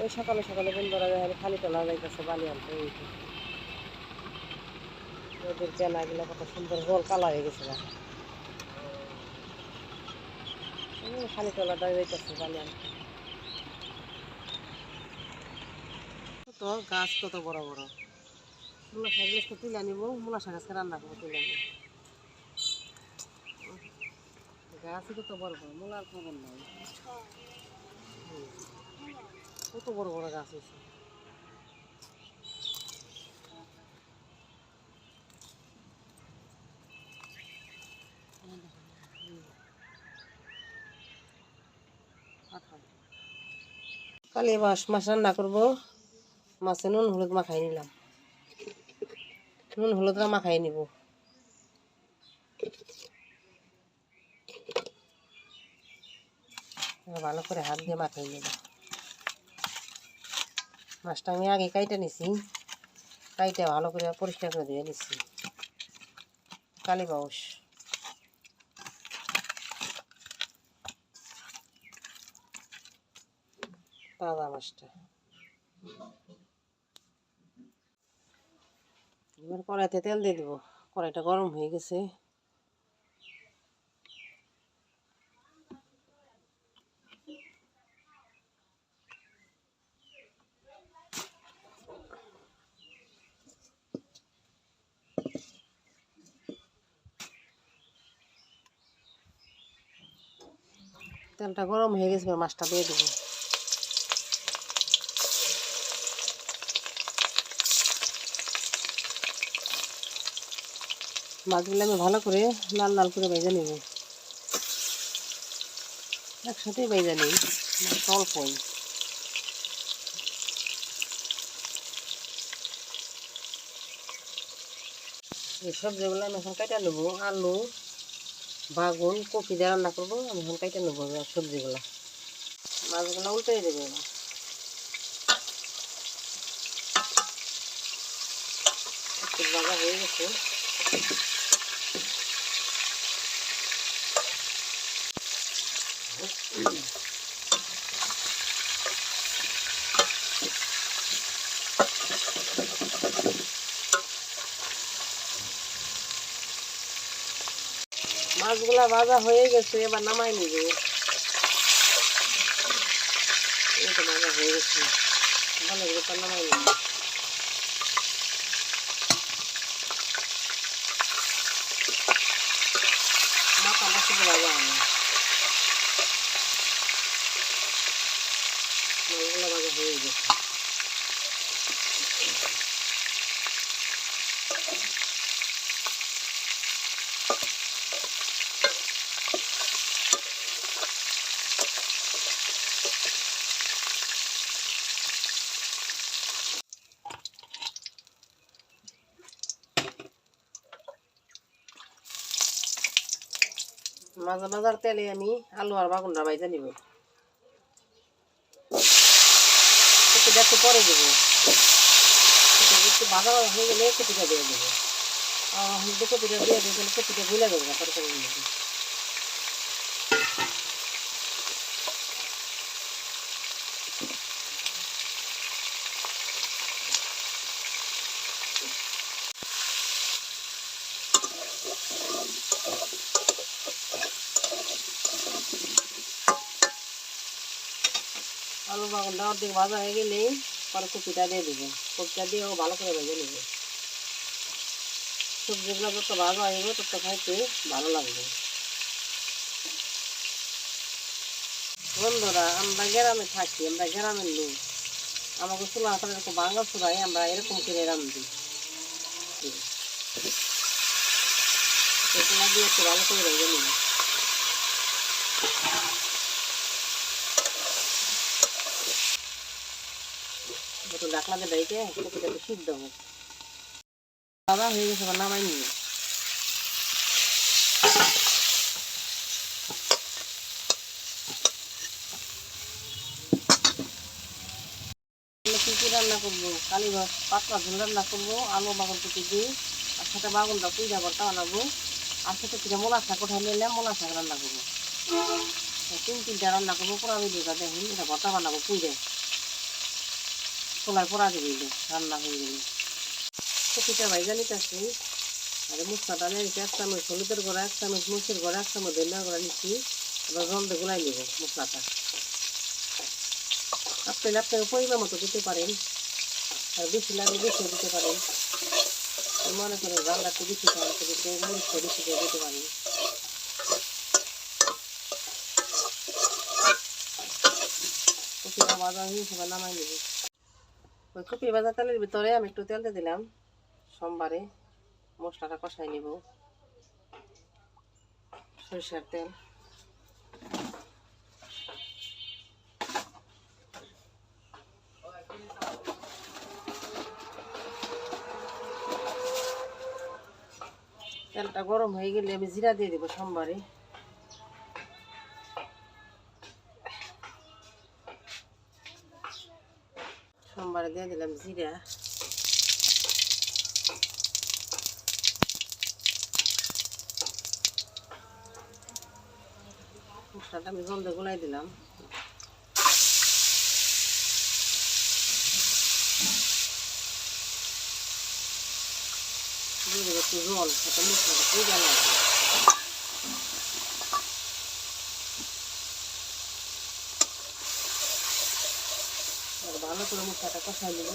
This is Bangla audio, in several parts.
ওই সকালে সকালে বন্ধুরা দেখেন খালি তোলা যাইতেছে, বালি আনতে এই। ওদের চেনাগুলো কত সুন্দর জল কালা হয়ে গেছে এই খালি তোলাটা যাইতেছে, বালি আনতে তো গাছ, কত বড় বড় মূলা শাক গাছটা তুলে নিব, মূলা শাক আজকে রান্না করব, তুলে নিব গাছ কত বড় বড়, মূলার নাই হুম। কত বড় বড় গাছ হয়েছে। কালি মাছ মাছ রান্না করব। মাছে নুন, হলুদ মাখাই নিলাম। নুন, হলুদটা মাখাই নিব। ভালো করে হাত দিয়ে মাখাই নেব। মাছটা আমি আগে কাইটে নিছি। কাইটে ভালো করে পরিষ্কার করে দিয়ে নিছি। কালী বাউস তাজা মাছটা। এবার কড়াইতে তেল দিয়ে দিব। কড়াইটা গরম হয়ে গেছে। তেলটা গরম হয়ে গেছে মাছটা দিয়ে দেবো। মাছগুলো আমি ভালো করে লাল লাল করে ভেজে নেব। একসাথেই ভেজে মাছটা অল্পই। এই সবজিগুলো আমি এখন কেটে নেব, আলু বাগুন, কপি দিয়ে রান্না করব, আমি এখন কেটে নেব সবজিগুলো। মাছগুলো উল্টে দেবে হয়ে গেছে। মাছগুলা ভাজা হয়ে গেছে এবার নামাই নিব। ভাজা হয়ে গেছে ভালো নামাই নিবে। মাজা মাজার তেলে আমি আলু আর বাগুনটা বাইজা নিব। কপিটা একটু পরে দেবো। একটু ভাজা হয়ে গেলে কপিটা দিয়ে দেবো। আর কপিটা দিয়ে তাহলে কপিটা ভুলে দেবো না বাগুনটা অর্ধেক ভাজা হয়ে গেলেই পরে কপিটা দিয়ে দেবো। কপিটা দিয়েও ভালো করে ভেজে নেবে। সবজিগুলো যত ভাজা হইব তত খাইতে ভালো লাগবে। বন্ধুরা, আমরা গ্রামে থাকি, আমরা গ্রামের লোক। আমাকে চুলা হাতের এরকম বাংলা চুলাই আমরা এরকম করে রান্ধি দিয়ে একটু ভালো করে ভেজে নেবে। ডাকলা ডাইকে কপিটা একটু সিদ্ধ হোক দাদা হয়ে গেছে নামাই নিয়ে কি রান্না করব? কালি ভাত, পাতলা ঝোল রান্না করব, আলু বাগন কুটি দিই আর সাথে বাগনটা পুইজা ভর্তা বানাবো, আর সাথে কিছু মোলা শাক নিলে মোলা শাক রান্না করব। তিন তিনটা রান্না করব, পুরা ভিডিওটা দেখুন, এটা ভর্তা বানাবো পুইজে খোলায় পড়া দিবি রান্না হয়ে গেলে। কপিটা ভাইজা নিতেছি। আর মশলাটা নিয়ে নিচ্ছি এক চামচ হলুদের গুঁড়া, এক চামচ মরিচের গুঁড়া, এক চামচ ধনিয়া গুঁড়া নিচ্ছি এবার জলদে গুলাই নেব মশলাটা। আপনি আপনাকে পরিমাণ মতো দিতে পারেন। আর বেশি লাগলে বেশিও দিতে পারেন। মনে করেন রান্না বেশি খাওয়ার দিতে মরিচটা বেশি করে দিতে পারেন। কপিটা হয়ে সবাই নামাই নেব। ওই কপি ভাজা তেলের ভিতরে আমি একটু তেল দিয়ে দিলাম। সোমবারে মশলাটা কষাই নিব। সরিষার তেল। তেলটা গরম হয়ে গেলে আমি জিরা দিয়ে দেবো সোমবারে। দিয়ে দিলাম জিরা মশলাটা আমি জল দিয়ে গোলাই দিলাম দিয়ে দেবো একটু জল সাথে মশলাটা খুব ভালো ভালো করে মশলাটা কষাই নেব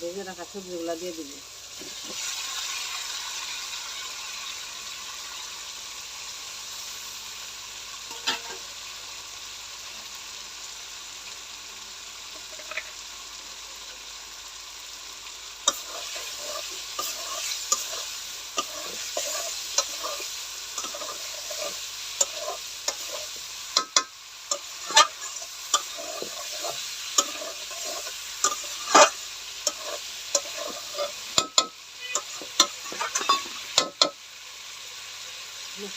ভেজে রাখা সবজিগুলা দিয়ে দিব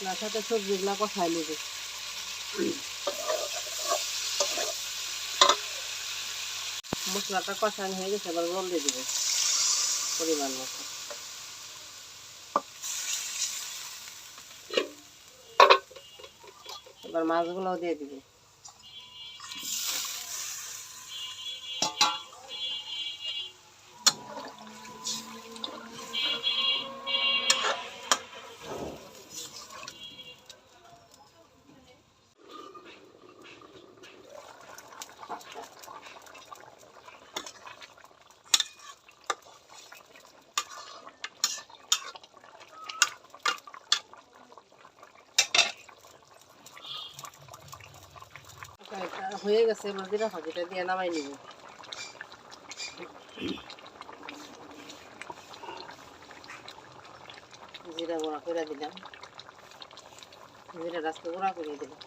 মশলার সাথে সবজিগুলা কষাই নেব। মশলাটা কষানো হয়ে গেছে, এবার জল দিয়ে দিব, পরিমাণ মতো। এবার মাছগুলোও দিয়ে দিব। হয়ে গেছে জিরা ফাঁকিটা দিয়ে নামাই নিব। জিরা গুঁড়া করে দিলাম। জিরা রাস্তা গুঁড়া করে দিলাম।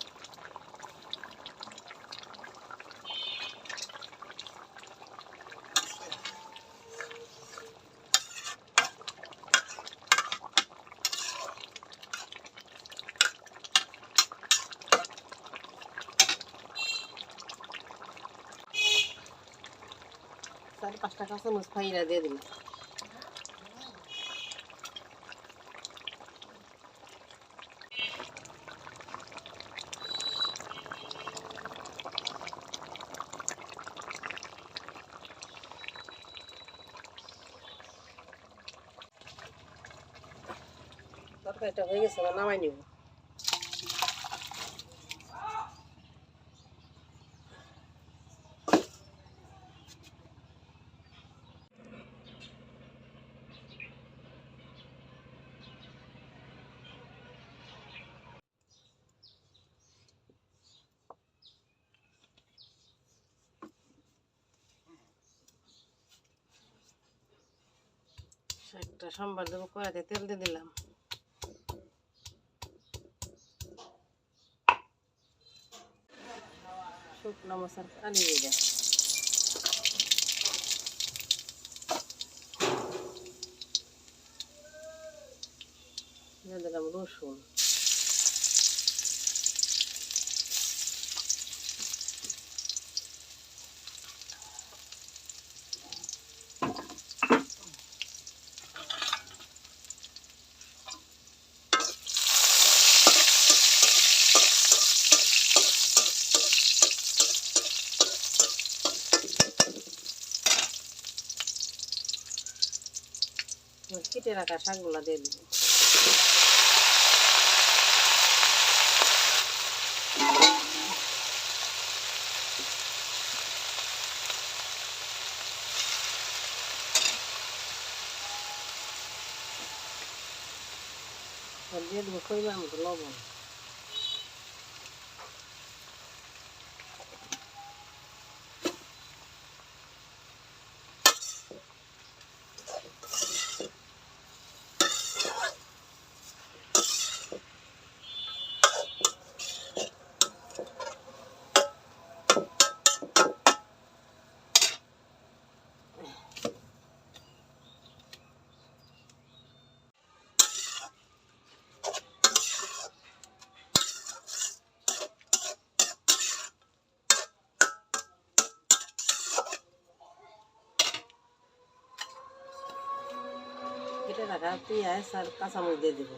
পাঁচটা কাঁচামচ ফাইরা দিয়ে দিলাম তরকারিটা হয়ে গেছে নামাই নিব একটা সোমবার দেবো কড়াতে তেল দিয়ে দিলাম। শুকনো মশার কালি দিয়ে দেয় দিলাম রসুন এবার কেটে রাখা শাকগুলো দিয়ে দিব। দিয়ে দেবো মতো লবণ। রাখা পেঁয়াজ আর কাঁচামরিচ দিয়ে দেবো।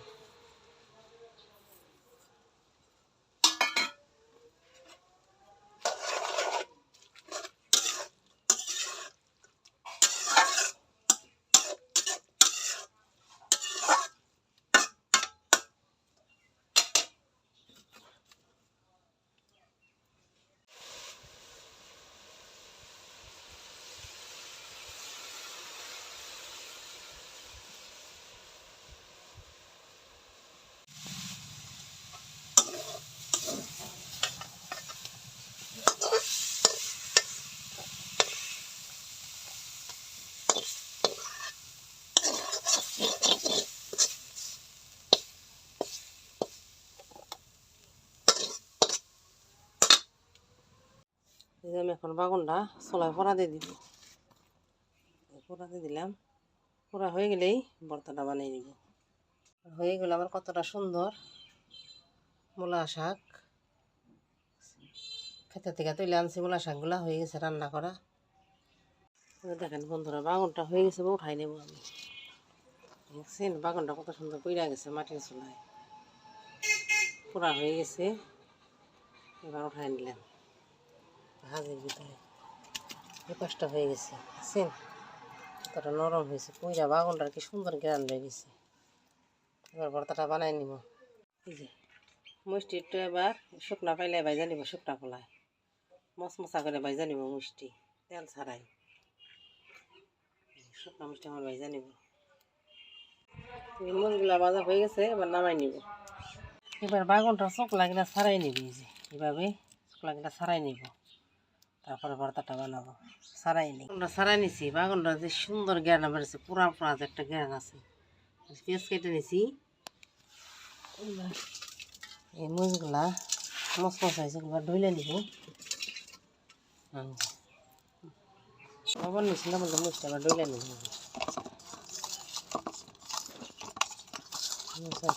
এই আমি এখন বাগুনটা চলায় পড়া দিয়ে দিব। পোড়া দিয়ে দিলাম। পোড়া হয়ে গেলেই ভর্তাটা বানিয়ে নিব। হয়ে গেল আমার কতটা সুন্দর মূলা শাক। খেতে থেকে তুলে আনছি, মূলা শাকগুলা হয়ে গেছে রান্না করা। দেখেন বন্ধুরা, বাগুনটা হয়ে গেছে উঠাই নেব আমি। দেখছেন, বাগানটা কত সুন্দর পইরা গেছে মাটির চুলায়। পোড়া হয়ে গেছে, এবার উঠাই নিলাম। ভাজির ভিতরে। এই হয়ে গেছে দেখছেন কতটা নরম হয়েছে পুইরা বাগানটার কি সুন্দর গ্রান হয়ে গেছে। এবার ভর্তাটা বানাই নিব। এই মিষ্টি একটু এবার শুকনা পাইলে ভাইজা নিব, শুকনা কলায় মশমশা করে ভাইজা নিব মিষ্টি, তেল ছাড়াই। শুকনা মিষ্টি আমার ভাইজা নিব। মনগুলা ভাজা হয়ে গেছে, এবার নামাই নিব। এবার বাগানটা চকলা গিলা ছাড়াই নিবি যে এভাবে চকলা গিলা ছাড়াই নিব। তারপরে ভর্তাটা বানাবো। সারাই নি আমরা সারাই নিছি। বাগানটা যে সুন্দর জ্ঞান বেড়েছে পুরা পুরা যে একটা জ্ঞান আছে। পেঁয়াজ কেটে নিছি। এই মুজগুলা মশ মশ হয়েছে এবার ধুইলে নিব। আবার নিছিলাম বলতে মুছটা আবার ধুইলে নিব।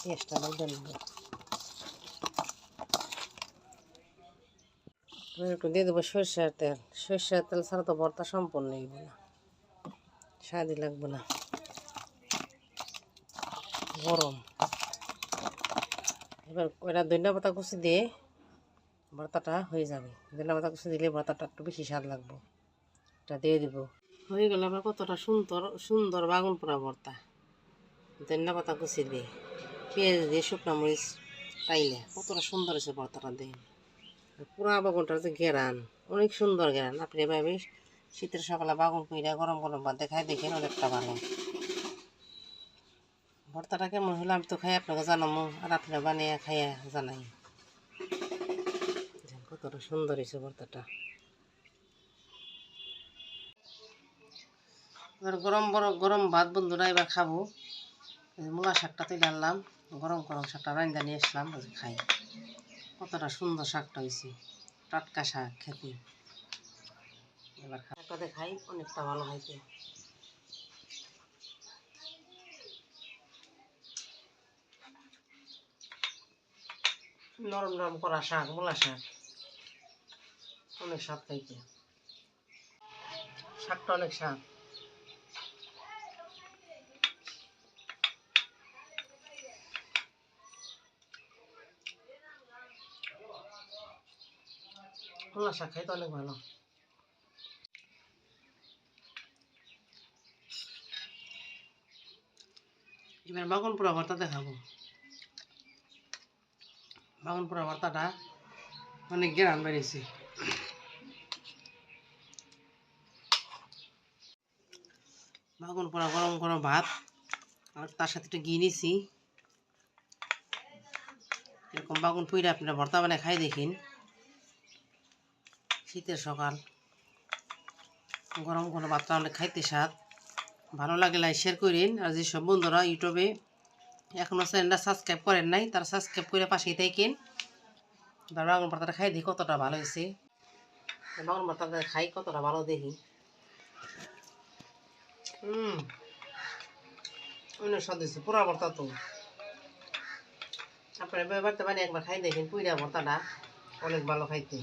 পেঁয়াজটা ধুইলে নিব। একটু দিয়ে দেবো সরষের তেল। সরষের তেল ছাড়া তো ভর্তা সম্পূর্ণ নেইব না। স্বাদই লাগবে না। গরম। এবার ওইটা ধনিয়া পাতা কুচি দিয়ে ভর্তাটা হয়ে যাবে। ধনিয়া পাতা কুচি দিলে ভর্তাটা একটু বেশি স্বাদ লাগবে। এটা দিয়ে দিব। হয়ে গেল আবার কতটা সুন্দর সুন্দর বাগুন পোড়া ভর্তা। ধনিয়া পাতা কুচি দিয়ে। পেঁয়াজ দিয়ে শুকনো মরিচ টাইলে। কতটা সুন্দর হয়েছে ভর্তাটা দিয়ে পুরা বাগুনটার যে গেরান অনেক সুন্দর গেরান আপনি এভাবে শীতের সকালে বাগুন কইরা গরম গরম ভাত দেখাই দেখেন অনেকটা ভালো। ভর্তাটা কেমন হলো আমি তো খাই, আপনাকে জানাব আর আপনারা বানিয়ে খাইয়া জানাই। কতটা সুন্দর হয়েছে ভর্তাটা। এবার গরম বড় গরম ভাত বন্ধুরা এবার খাব। মূলা শাকটা তুলে আনলাম, গরম গরম শাকটা রান্না নিয়ে আসলাম, খাই। কতটা সুন্দর শাকটা হয়েছে টাটকা শাক খেতে। এবার শাকটা দেখাই, অনেকটা ভালো হয়েছে। নরম নরম করা শাক, মোলা শাক। অনেক স্বাদ খাইতে শাকটা অনেক স্বাদ। মোলা শাক খাইতে অনেক ভালো। এবার বাগন ভর্তা দেখাবো। বাগন পোড়া ভর্তাটা অনেক গ্রান বেরিয়েছে। বাগন পোড়া গরম গরম ভাত, আর তার সাথে একটু ঘি নিছি এরকম বাগুন পুইরা আপনারা ভর্তা বানায় খাই দেখিন। শীতের সকাল। গরম গরম ভাতটা অনেক খাইতে স্বাদ। ভালো লাগে লাইক শেয়ার করেন। আর যেসব বন্ধুরা ইউটিউবে এখনও চ্যানেলটা সাবস্ক্রাইব করেন নাই, তারা সাবস্ক্রাইব করে পাশেই থাকেন। এবার বাগুন ভর্তাটা খাই দেখি কতটা ভালো হয়েছে। বাগুন ভর্তাটা খাই কতটা ভালো দেখি। হুম। অনেক স্বাদ হয়েছে পুরা ভর্তা তো। আপনারা বাড়িতে বানিয়ে একবার খাই দেখেন পুইরা ভর্তাটা অনেক ভালো খাইতে।